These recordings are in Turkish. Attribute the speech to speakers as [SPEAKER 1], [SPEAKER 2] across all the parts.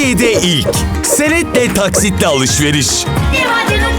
[SPEAKER 1] Türkiye'de ilk. Senetle taksitle alışveriş.
[SPEAKER 2] Divadenim.com'da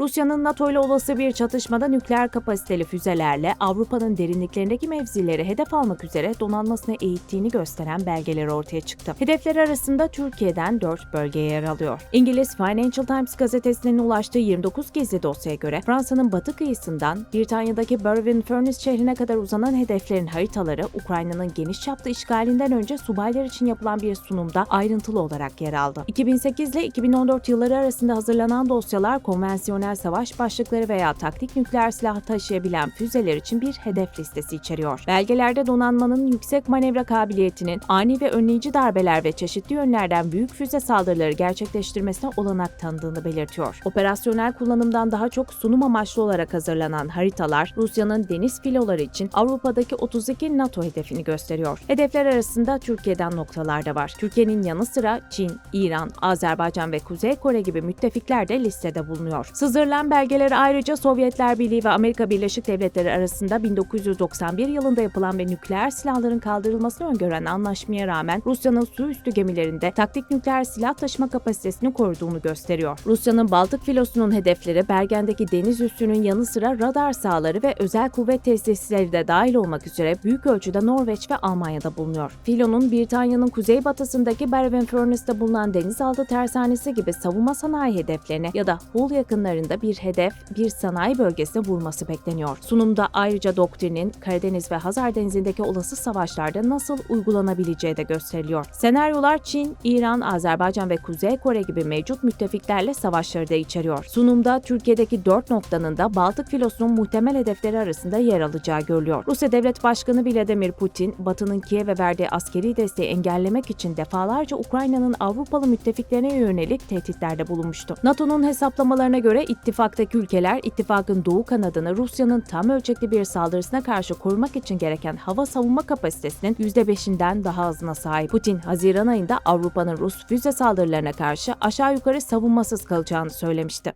[SPEAKER 3] Rusya'nın NATO ile olası bir çatışmada nükleer kapasiteli füzelerle Avrupa'nın derinliklerindeki mevzileri hedef almak üzere donanmasını eğittiğini gösteren belgeler ortaya çıktı. Hedefler arasında Türkiye'den 4 bölge yer alıyor. İngiliz Financial Times gazetesinin ulaştığı 29 gizli dosyaya göre Fransa'nın batı kıyısından Britanya'daki Berwyn Furnace şehrine kadar uzanan hedeflerin haritaları Ukrayna'nın geniş çaplı işgalinden önce subaylar için yapılan bir sunumda ayrıntılı olarak yer aldı. 2008 ile 2014 yılları arasında hazırlanan dosyalar konvansiyonel savaş başlıkları veya taktik nükleer silah taşıyabilen füzeler için bir hedef listesi içeriyor. Belgelerde donanmanın yüksek manevra kabiliyetinin ani ve önleyici darbeler ve çeşitli yönlerden büyük füze saldırıları gerçekleştirmesine olanak tanıdığını belirtiyor. Operasyonel kullanımdan daha çok sunum amaçlı olarak hazırlanan haritalar Rusya'nın deniz filoları için Avrupa'daki 32 NATO hedefini gösteriyor. Hedefler arasında Türkiye'den noktalar da var. Türkiye'nin yanı sıra Çin, İran, Azerbaycan ve Kuzey Kore gibi müttefikler de listede bulunuyor. Sızdırılan belgeler ayrıca Sovyetler Birliği ve Amerika Birleşik Devletleri arasında 1991 yılında yapılan ve nükleer silahların kaldırılmasını öngören anlaşmaya rağmen Rusya'nın su üstü gemilerinde taktik nükleer silah taşıma kapasitesini koruduğunu gösteriyor. Rusya'nın Baltık filosunun hedefleri Bergen'deki deniz üssünün yanı sıra radar sahaları ve özel kuvvet tesisleri de dahil olmak üzere büyük ölçüde Norveç ve Almanya'da bulunuyor. Filonun Britanya'nın kuzeybatısındaki Bergen-Furnace'da bulunan denizaltı tersanesi gibi savunma sanayi hedeflerine ya da Hull yakınlarında bir hedef, bir sanayi bölgesine vurması bekleniyor. Sunumda ayrıca doktrinin Karadeniz ve Hazar Denizi'ndeki olası savaşlarda nasıl uygulanabileceği de gösteriliyor. Senaryolar Çin, İran, Azerbaycan ve Kuzey Kore gibi mevcut müttefiklerle savaşları da içeriyor. Sunumda Türkiye'deki dört noktanın da Baltık filosunun muhtemel hedefleri arasında yer alacağı görülüyor. Rusya Devlet Başkanı Vladimir Putin, Batı'nın Kiev'e verdiği askeri desteği engellemek için defalarca Ukrayna'nın Avrupalı müttefiklerine yönelik tehditlerde bulunmuştu. NATO'nun hesaplamalarına göre ittifaktaki ülkeler ittifakın doğu kanadını Rusya'nın tam ölçekli bir saldırısına karşı korumak için gereken hava savunma kapasitesinin %5'inden daha azına sahip. Putin, Haziran ayında Avrupa'nın Rus füze saldırılarına karşı aşağı yukarı savunmasız kalacağını söylemişti.